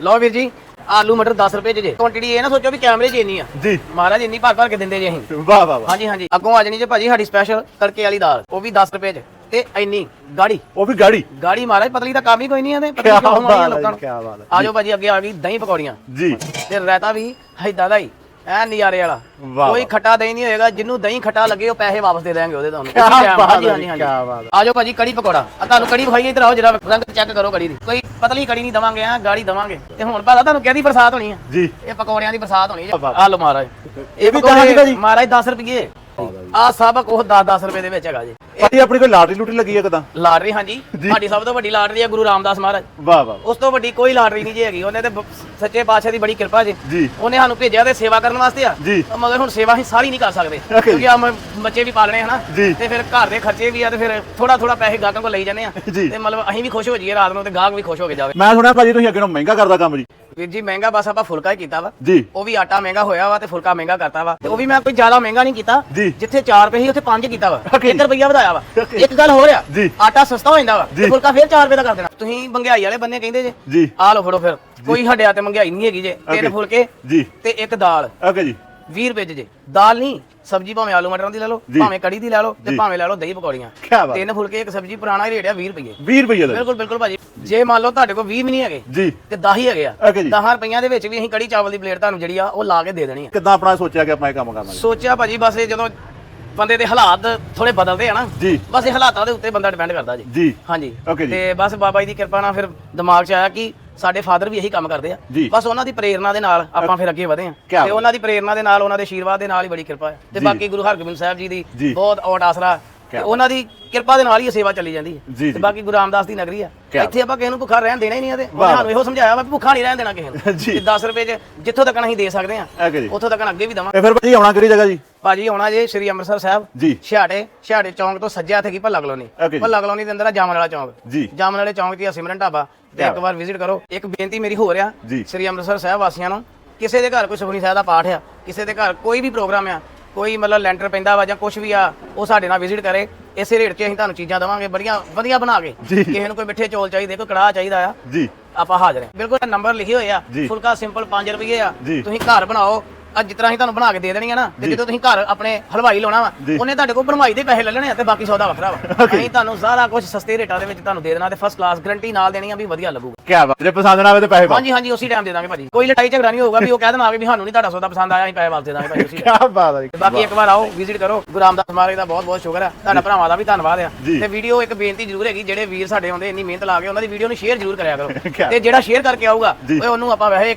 ਲਓ ਵੀਰ ਜੀ ਆਲੂ ਮਟਰ 10 ਰੁਪਏ ਚ ਜੇ। ਕੁਆਂਟੀਟੀ ਇਹ ਨਾ ਸੋਚੋ ਵੀ ਕੈਮਰੇ 'ਚ ਇੰਨੀ ਆ। ਜੀ। ਮਹਾਰਾਜ ਇੰਨੀ ਭਰ ਭਰ ਕੇ ਦਿੰਦੇ ਜੇ ਅਸੀਂ। ਵਾਹ ਵਾਹ ਵਾਹ। ਹਾਂਜੀ ਹਾਂਜੀ। ਅੱਗੋਂ ਆ ਜਾਣੀ ਜੇ ਭਾਜੀ ਸਾਡੀ ਸਪੈਸ਼ਲ ਤੜਕੇ ਵਾਲੀ ਦਾਲ ਉਹ ਵੀ 10 ਰੁਪਏ ਚ। ਤੇ ਇੰਨੀ ਗਾੜੀ। ਉਹ ਵੀ ਗਾੜੀ। ਗਾੜੀ ਮਹਾਰਾਜ ਪਤਲੀ ਦਾ ਕੰਮ ਹੀ ਕੋਈ ਨਹੀਂ ਆ ਤੇ ਪਤਲੀ ਕਿਉਂ ਹੋਣੀ ਲੋਕਾਂ ਨੂੰ? ਬਾਤ ਹੈ। ਆਜੋ ਭਾਜੀ ਅੱਗੇ ਆ ਗਈ ਦਹੀਂ ਪਕੌੜੀਆਂ। ਜੀ। ਤੇ ਰਾਇਤਾ ਵੀ ਏਦਾਂ ਦਾ ਹੀ। ਐ ਨਜ਼ਾਰੇ ਵਾਲਾ। ਵਾਹ, ਕੋਈ। ਖੱਟਾ ਦਹੀਂ ਨਹੀਂ ਹੋਏਗਾ ਜਿੰਨੂੰ ਦਹੀਂ ਖੱਟਾ ਲੱਗੇ ਉਹ ਪੈਸੇ ਵਾਪਸ ਦੇ ਦੇਣਗੇ ਉਹਦੇ ਤੁਹਾਨੂੰ ਕਿਆ ਬਾਤ ਹੈ, ਹਾਂਜੀ ਹਾਂਜੀ। ਕਿਆ ਬਾਤ ਹੈ। ਆਜੋ ਭਾਜੀ ਕੜੀ ਪਕੌੜਾ। ਆ ਤੁਹਾਨੂੰ ਕੜੀ ਵਿਖਾਈਏ ਇਧਰ ਆਓ ਜਰਾ ਰੰਗ ਚੈੱਕ ਕਰੋ ਕੜੀ ਦੀ। ਕੋਈ ਪਤਲੀ ਕੜੀ ਨਹੀਂ ਦਵਾਂਗੇ ਆ ਗਾੜੀ ਦਵਾਂਗੇ। ਤੇ ਹੁਣ ਪਤਾ ਤੁਹਾਨੂੰ ਕਿਹਦੀ ਬਰਸਾਤ ਹੋਣੀ ਆ? ਜੀ। ਇਹ ਪਕੌੜਿਆਂ ਦੀ ਬਰਸਾਤ ਹੋਣੀ ਵਾਹ। ਆ ਲਓ ਮਹਾਰਾਜ। ਇਹ ਵੀ ਦਸ ਰੁਪਏ ਜੀ? ਮਹਾਰਾਜ 10 ਰੁਪਏ ਆ ਸਭ ਕੁਝ 10 10 ਰੁਪਏ ਦੇ ਵਿੱਚ ਹੈਗਾ ਜੀ। ਪਤੀ ਆਪਣੀ ਕੋਈ ਲਾਟਰੀ ਲੂਟਰੀ ਲੱਗੀ ਹੈ ਕਦਾਂ ਲਾਟਰੀ ਹਾਂਜੀ। ਸਾਡੀ ਸਭ ਤੋਂ ਵੱਡੀ ਲਾਟਰੀ ਆ ਗੁਰੂ ਰਾਮਦਾਸ ਮਹਾਰਾਜ। ਵਾਹ ਵਾਹ ਉਸ ਤੋਂ ਵੱਡੀ ਕੋਈ ਲਾਟਰੀ ਨਹੀਂ ਜੀ ਹੈਗੀ। ਉਹਨੇ ਤੇ ਬ- ਸੱਚੇ ਪਾਤਸ਼ਾਹ ਦੀ ਬੜੀ ਕਿਰਪਾ ਜੀ। ਜੀ। ਉਹਨੇ ਸਾਨੂੰ ਭੇਜਿਆ ਤੇ ਸੇਵਾ ਕਰਨ ਵਾਸਤੇ ਆ। ਜੀ। ਮਗਰ ਹੁਣ ਸੇਵਾ ਅਸੀਂ ਸਾਰੀ ਨਹੀਂ ਕਰ ਸਕਦੇ। Okay. ਕਿਉਂਕਿ ਆ ਮ- ਬੱਚੇ ਵੀ ਪਾਲਣੇ ਹਨਾ। ਜੀ। ਤੇ ਫਿਰ ਘਰ ਦੇ ਖਰਚੇ ਵੀ ਆ ਤੇ ਫਿਰ ਥੋੜਾ ਥੋੜਾ ਪੈਸੇ ਗਾਹਕਾਂ ਕੋਲ ਲਈ ਜਾਂਦੇ ਆ। ਜੀ। ਤੇ ਮਤਲਬ ਅਸੀਂ ਵੀ ਖੁਸ਼ ਹੋ ਜਾਈਏ ਰਾਤ ਨੂੰ ਤੇ ਗਾਹਕ ਵੀ ਖੁਸ਼ ਹੋ ਕੇ ਜਾਵੇ। ਮੈਂ ਸੁਣਿਆ ਭਾਜੀ ਤੁਸੀਂ ਅੱਗੇ ਨੂੰ ਮਹਿੰਗਾ ਕਰਦਾ ਕੰਮ ਜੀ। ਵੀਰ ਜੀ ਮਹਿੰਗਾ ਬਸ ਆਪਾਂ ਫੁਲਕਾ ਹੀ ਕੀਤਾ ਵਾ। ਜੀ। ਉਹ ਵੀ ਆਟਾ ਮਹਿੰਗਾ ਹੋਇਆ ਵਾ ਤੇ ਫੁਲਕਾ ਮਹਿੰਗਾ ਕਰਤਾ ਵਾ। ਤੇ ਉਹ ਵੀ ਮੈਂ ਕੋਈ ਜ਼ਿਆਦਾ ਮਹਿੰਗਾ ਨਹੀਂ ਕੀਤਾ। ਜੀ। ਜਿੱਥੇ 4 ਰੁਪਏ ਸੀ ਉੱਥੇ 5 ਕੀਤਾ ਵਾ। Okay. 1 ਰੁਪਿਆ ਵਧਾਇਆ ਵਾ। Okay. ਇੱਕ ਗੱਲ ਹੋ ਰਿਹਾ ਜੀ। ਆਟਾ ਸਸਤਾ ਹੋ ਜਾਂਦਾ ਵਾ ਜੀ। ਫੁਲਕਾ ਫਿਰ 4 ਰੁਪਏ ਦਾ ਕਰ ਦੇਣਾ। ਤੁਸੀਂ ਮਹਿੰਗਾਈ ਵਾਲੇ ਬੰਦੇ ਕਹਿੰਦੇ ਜੇ। ਜੀ। ਆ ਲਓ ਫੜੋ ਫਿਰ। ਕੋਈ ਹੱਡਿਆ ਤੇ ਮਹਿੰਗਾਈ ਨਹੀਂ ਹੈਗੀ ਜੇ। ਤਿੰਨ Okay. ਫੁਲਕੇ ਜੀ। ਤੇ ਇੱਕ ਦਾਲ। ਓਕੇ ਜੀ। 20 ਰੁਪਏ 'ਚ ਜੇ। ਦਾਲ ਨਹੀਂ ਸਬਜੀ ਭਾਵੇਂ ਆਲੂ ਮਟਰਾਂ ਦੀ ਲੈ ਲਓ ਜੀ। ਭਾਵੇਂ ਕੜੀ ਦੀ ਲੈ ਲਓ ਤੇ ਜੀ। ਭਾਵੇਂ ਲੈ ਲਓ ਦਹੀਂ ਪਕੌੜੀਆਂ। ਕਿਆ ਬਾਤ। ਤਿੰਨ ਫੁਲਕੇ ਇੱਕ ਸਬਜੀ ਪੁਰਾਣਾ ਹੀ ਰੇਟ ਆ 20 ਰੁਪਏ। 20 ਰੁਪਏ ਦਾ। ਬਿਲਕੁਲ ਬਿਲਕੁਲ ਭਾਜੀ। ਜੇ ਮੰਨ ਲਓ ਤੁਹਾਡੇ ਕੋਲ 20 ਵੀ ਨਹੀਂ ਹੈਗੇ ਜੀ। ਤੇ 10 ਹੀ ਹੈਗੇ ਆ। Okay ਜੀ। 10 ਰੁਪਈਆਂ ਦੇ ਵਿੱਚ ਵੀ ਅਸੀਂ ਕੜੀ ਚਾਵਲ ਦੀ ਪਲੇਟ ਤੁਹਾਨੂੰ ਜਿਹੜੀ ਆ ਉਹ ਲਾ ਕੇ ਦੇ ਦੇਣੀ ਆ। ਕਿੱਦਾਂ ਆਪਣਾ ਸੋਚਿਆ ਕਿ ਆਪਾਂ ਇਹ ਕੰਮ ਕਰਨਾ ਜੀ? ਸੋਚਿਆ ਭਾਜੀ ਬਸ ਇਹ ਜਦੋਂ ਬੰਦੇ ਦੇ ਹਾਲਾਤ ਥੋੜੇ ਬਦਲਦੇ ਆ ਨਾ। ਜੀ। ਬਸ ਇਹ ਹਾਲਾਤਾਂ ਦੇ ਉੱਤੇ ਬੰਦਾ ਡਿਪੈਂਡ ਕਰਦਾ ਜੀ। ਜੀ। ਹਾਂਜੀ। Okay ਜੀ। ਤੇ ਬਸ ਬਾਬਾ ਜੀ ਦੀ ਕਿਰਪਾ ਨਾਲ ਫਿਰ ਦਿਮਾਗ 'ਚ ਆਇਆ ਕਿ ਸਾਡੇ ਫਾਦਰ ਵੀ ਇਹੀ ਕੰਮ ਕਰਦੇ ਆ। ਜੀ। ਬਸ ਉਹਨਾਂ ਦੀ ਪ੍ਰੇਰਣਾ ਦੇ ਨਾਲ ਆਪਾਂ ਫਿਰ ਅੱਗੇ ਵਧੇ ਆ। ਕਿਆ ਤੇ ਉਹਨਾਂ ਦੀ ਪ੍ਰੇਰਣਾ ਦੇ ਨਾਲ ਉਹਨਾਂ ਦੇ ਆਸ਼ੀਰਵਾਦ ਦੇ ਨਾਲ ਹੀ ਬੜੀ ਕਿਰਪਾ ਹੈ। ਤੇ ਜੀ। ਬਾਕੀ ਗੁਰੂ ਹਰਗੋਬਿੰਦ ਸਾਹਿਬ ਜੀ ਦੀ ਜੀ। ਬਹੁਤ ਔਟ ਆਸਰਾ। ਤੇ ਕਿਆ ਉਹਨਾਂ ਦੀ ਕਿਰਪਾ ਦੇ ਨਾਲ ਹੀ ਇਹ ਸੇਵਾ ਚੱਲੀ ਜਾਂਦੀ ਹੈ। ਜੀ, ਤੇ। ਬਾਕੀ ਗੁਰੂ ਰਾਮਦਾਸ ਦੀ ਨਗਰੀ ਆ। ਕਿਆ ਇੱਥੇ ਆਪਾਂ ਕਿਸੇ ਨੂੰ ਭੁੱਖਾ ਰਹਿਣ ਦੇਣਾ ਹੀ ਨਹੀਂ ਆ ਤੇ। ਵਾਹ। ਉਹਨੇ ਸਾਨੂੰ ਇਹੋ ਸਮਝਾਇਆ ਵਾ ਵੀ ਭੁੱਖਾ ਨਹੀਂ ਰਹਿਣ ਦੇਣਾ ਕਿਸੇ ਨੂੰ। ਜੀ। ਤੇ 10 ਰੁਪਏ 'ਚ ਜਿੱਥੋਂ ਤੱਕ ਅਸੀਂ ਦੇ ਸਕਦੇ ਆ ਜੀ। ਉੱਥੋਂ ਤੱਕ ਅੱਗੇ ਵੀ ਦਵਾਂਗੇ। ਇਹ ਫਿਰ ਭਾਜੀ ਆਉਣਾ ਕਿਹੜੀ ਜਗ੍ਹਾ ਜੀ? ਭਾਜੀ ਆਉਣਾ ਜੇ ਸ੍ਰੀ ਅੰਮ੍ਰਿਤਸਰ ਸਾਹਿਬ। ਜੀ। ਛਿਆੜੇ ਛਿਆੜੇ ਚੌਂਕ ਤੋਂ ਸੱਜੇ ਹੱਥ ਕੀ ਭੱਲਾ ਕਲੋਨੀ? Okay ਜੀ। ਭੱਲਾ ਕਲੋਨੀ ਦੇ ਅੰਦਰ ਆ ਜਾਮਨ ਵਾਲਾ ਚੌਂਕ। ਜੀ। ਜਾਮਨ ਵਾਲੇ ਚੌਂਕ 'ਚ ਆ ਸਿਮਰਨ ਢਾਬਾ। ਤੇ ਇੱਕ ਵਾਰ ਵਿਜ਼ਿਟ ਕਰੋ। ਇੱਕ ਬੇਨਤੀ ਮੇਰੀ ਹੋ ਰਿਹਾ ਜੀ। ਸ੍ਰੀ ਅੰਮ੍ਰਿਤਸਰ ਸਾਹਿਬ ਵਾਸੀਆਂ ਨੂੰ ਕਿਸੇ ਦੇ ਘਰ ਕੋਈ ਸੁਖਨੀ ਸਾਹਿਬ ਦਾ ਪਾਠ ਆ ਕਿਸੇ ਦੇ ਘਰ ਕੋਈ ਵੀ ਪ੍ਰੋਗਰਾਮ ਆ ਕੋਈ ਮਤਲਬ ਲੈਂਟਰ ਪੈਂਦਾ ਵਾ ਜਾਂ ਕੁਝ ਵੀ ਆ ਉਹ ਸਾਡੇ ਨਾਲ ਵਿਜ਼ਿਟ ਕਰੇ। ਇਸੇ ਰੇਟ 'ਚ ਅਸੀਂ ਤੁਹਾਨੂੰ ਚੀਜ਼ਾਂ ਦੇਵਾਂਗੇ ਬੜੀਆਂ ਵਧੀਆ ਬਣਾ ਕੇ। ਜੀ। ਕਿਸੇ ਨੂੰ ਕੋਈ ਮਿੱਠੇ ਚੌਲ ਚਾਹੀਦੇ ਕੋਈ ਕੜਾਹ ਚਾਹੀਦਾ ਆ ਜੀ। ਆਪਾਂ ਹਾਜ਼ਰ ਹਾਂ ਬਿਲਕੁਲ ਨੰਬਰ ਲਿਖੇ ਹੋਏ ਆ। ਜੀ। ਫੁਲਕਾ ਸਿੰਪਲ 5 ਰੁਪਏ ਆ। ਜੀ। ਤੁਸੀਂ ਘਰ ਬਣਾਓ ਅੱਜ ਜਿਸ ਤਰ੍ਹਾਂ ਅਸੀਂ ਤੁਹਾਨੂੰ ਬਣਾ ਕੇ ਦੇ ਦੇਣੀ ਆ ਨਾ ਤੇ। ਜਦੋਂ ਤੁਸੀਂ ਘਰ ਆਪਣੇ ਹਲਵਾਈ ਲਾਉਣਾ ਵਾ। ਉਹਨੇ ਤੁਹਾਡੇ ਕੋਲ ਬਣਵਾਈ ਦੇ ਪੈਸੇ ਲੈ ਲੈਣੇ ਆ ਤੇ ਬਾਕੀ ਸੌਦਾ ਵੱਖਰਾ ਵਾ. ਅਸੀਂ ਤੁਹਾਨੂੰ ਸਾਰਾ ਕੁਝ ਸਸਤੇ ਰੇਟਾਂ ਦੇ ਵਿੱਚ ਤੁਹਾਨੂੰ ਦੇ ਦੇਣਾ ਤੇ ਫਸਟ ਕਲਾਸ ਗਰੰਟੀ ਨਾਲ ਦੇਣੀ ਆ ਵੀ ਵਧੀਆ ਲੱਗੂਗਾ ਕੀ ਬਾਤ ਜੇ ਪਸੰਦ ਨਾ ਆਵੇ ਤੇ ਪੈਸੇ ਹਾਂਜੀ ਹਾਂਜੀ ਉਸੇ ਟਾਈਮ ਦੇ ਦਾਂਗੇ ਭਾਜੀ ਕੋਈ ਲੜਾਈ ਝਗੜਾ ਨਹੀਂ ਹੋਊਗਾ ਵੀ ਉਹ ਕਹਿ ਦੇਣਾ ਵੀ ਸਾਨੂੰ ਨਹੀਂ ਤੁਹਾਡਾ ਸੌਦਾ ਪਸੰਦ ਆਇਆ ਅਸੀਂ ਪੈਸੇ ਵਾਪਸ ਦੇ ਦਾਂਗੇ ਭਾਜੀ ਉਸੇ time। ਕੀ ਬਾਤ ਹੈ ਜੀ ਬਾਕੀ ਇੱਕ ਵਾਰ ਆਓ ਵਿਜ਼ਿਟ ਕਰੋ ਗੁਰੂ ਰਾਮਦਾਸ ਮਹਾਰਾਜ ਦਾ ਬਹੁਤ ਬਹੁਤ ਸ਼ੁਕਰ ਹੈ ਤੁਹਾਡਾ ਭਰਾਵਾਂ ਦਾ ਵੀ ਧੰਨਵਾਦ ਆ ਜੀ। ਤੇ ਵੀਡੀਓ ਇੱਕ ਬੇਨਤੀ ਜ਼ਰੂਰ ਹੈਗੀ ਜਿਹੜੇ ਵੀਰ ਸਾਡੇ ਆਉਂਦੇ ਇੰਨੀ ਮਿਹਨਤ ਲਾ ਕੇ ਉਹਨਾਂ ਦੀ ਵੀਡੀਓ ਨੂੰ ਸ਼ੇਅਰ ਜ਼ਰੂਰ ਕਰਿਆ ਕਰੋ ਕਿਆ? ਤੇ ਜਿਹੜਾ ਸ਼ੇਅਰ ਕਰਕੇ ਆਊਗਾ ਜੀ। ਓਏ ਉਹਨੂੰ ਆਪਾਂ ਵੈਸੇ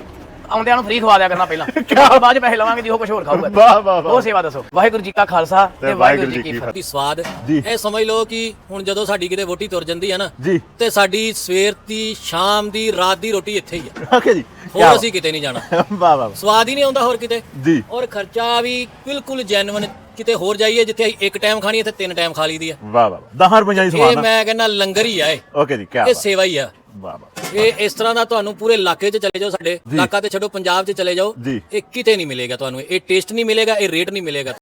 ਆਉਂਦਿਆਂ ਨੂੰ ਫ੍ਰੀ ਖਵਾ ਦਿਆ ਕਰਨਾ ਪਹਿਲਾਂ। ਬਾਅਦ ਚ ਪੈਸੇ ਲਵਾਂਗੇ ਜੀ ਉਹ ਕੁਝ ਹੋਰ ਖਾਊਗਾ। ਵਾਹ ਵਾਹ ਵਾਹ। ਉਹ ਸੇਵਾ ਦੱਸੋ। ਵਾਹਿਗੁਰੂ ਜੀ ਕਾ ਖਾਲਸਾ ਤੇ ਵਾਹਿਗੁਰੂ ਜੀ ਕੀ ਫਤਿਹ। ਦੀ ਸਵਾਦ ਜੀ। ਇਹ ਸਮਝ ਲਓ ਕਿ ਹੁਣ ਜਦੋਂ ਸਾਡੀ ਕਿਤੇ ਵੋਟੀ ਤੁਰ ਜਾਂਦੀ ਹੈ ਨਾ ਜੀ। ਤੇ ਸਾਡੀ ਸਵੇਰ ਦੀ ਸ਼ਾਮ ਦੀ ਰਾਤ ਦੀ ਰੋਟੀ ਇੱਥੇ ਹੀ ਹੈ ਓਕੇ ਜੀ ਹੋਰ ਅਸੀਂ ਕਿਤੇ ਨਹੀਂ ਜਾਣਾ। ਵਾਹ ਵਾਹ ਸਵਾਦ ਹੀ ਨਹੀਂ ਆਉਂਦਾ ਹੋਰ ਕਿਤੇ। ਜੀ। ਔਰ ਖਰਚਾ ਵੀ ਬਿਲਕੁਲ ਜੈਨੂਇਨ ਕਿਤੇ ਹੋਰ ਜਾਈਏ ਜਿੱਥੇ ਅਸੀਂ ਇੱਕ ਟਾਈਮ ਖਾਣੀ ਇੱਥੇ ਤਿੰਨ ਟਾਈਮ ਖਾ ਲਈਦੀ ਹੈ ਵਾਹ ਵਾਹ 10 ਰੁਪਏ ਦੀ ਇਹ ਸਮਾਨ ਮੈਂ ਕਹਿੰਦਾ ਲੰਗਰ ਹੀ ਆ ਇਹ। ਓਕੇ ਜੀ ਕੀ ਇਹ ਬਾਤ। ਸੇਵਾ ਹੀ ਆ। ਵਾਹ ਵਾਹ। ਇਹ ਇਸ ਤਰ੍ਹਾਂ ਦਾ ਤੁਹਾਨੂੰ ਪੂਰੇ ਇਲਾਕੇ 'ਚ ਚਲੇ ਜਾਓ ਸਾਡੇ। ਇਲਾਕਾ ਤੇ ਛੱਡੋ ਪੰਜਾਬ 'ਚ ਚਲੇ ਜਾਓ। ਜੀ। ਇਹ ਕਿਤੇ ਨਹੀਂ ਮਿਲੇਗਾ ਤੁਹਾਨੂੰ। ਇਹ ਟੇਸਟ ਨਹੀਂ ਮਿਲੇਗਾ ਇਹ ਰੇਟ ਨਹੀਂ ਮਿਲੇਗਾ।